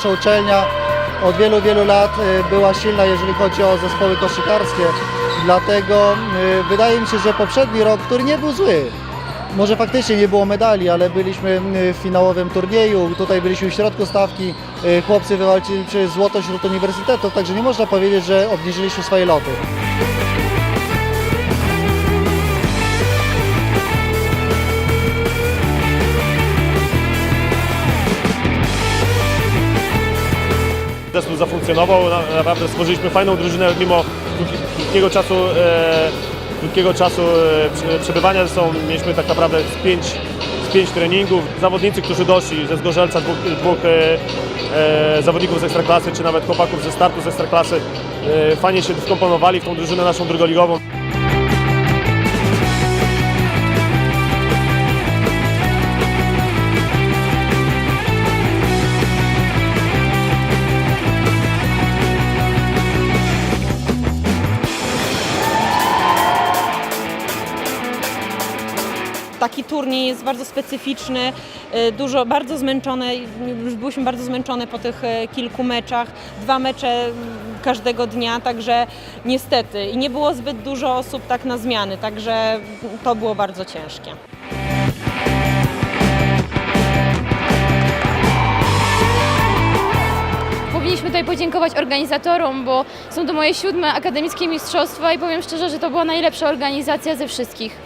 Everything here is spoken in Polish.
nasza uczelnia od wielu, wielu lat y, była silna, jeżeli chodzi o zespoły koszykarskie. Dlatego y, wydaje mi się, że poprzedni rok, który nie był zły, może faktycznie nie było medali, ale byliśmy y, w finałowym turnieju, tutaj byliśmy w środku stawki, chłopcy wywalczyli złoto wśród uniwersytetów, także nie można powiedzieć, że obniżyliśmy swoje loty. Zespół zafunkcjonował, na- naprawdę stworzyliśmy fajną drużynę mimo krótki- krótkiego czasu, e, krótkiego czasu e, prze- przebywania ze sobą. Mieliśmy tak naprawdę z pięć, z pięć treningów. Zawodnicy, którzy doszli ze Zgorzelca, dwóch, dwóch e, e, zawodników z Ekstraklasy, czy nawet chłopaków ze startu z Ekstraklasy, e, fajnie się wkomponowali w tą drużynę naszą drugoligową. Taki turniej jest bardzo specyficzny, y, dużo, bardzo zmęczone, już byliśmy bardzo zmęczone po tych e, kilku meczach, dwa mecze mm, każdego dnia, także niestety i nie było zbyt dużo osób tak na zmiany, także to było bardzo ciężkie. Powinniśmy tutaj podziękować organizatorom, bo są to moje siódme akademickie mistrzostwa i powiem szczerze, że to była najlepsza organizacja ze wszystkich.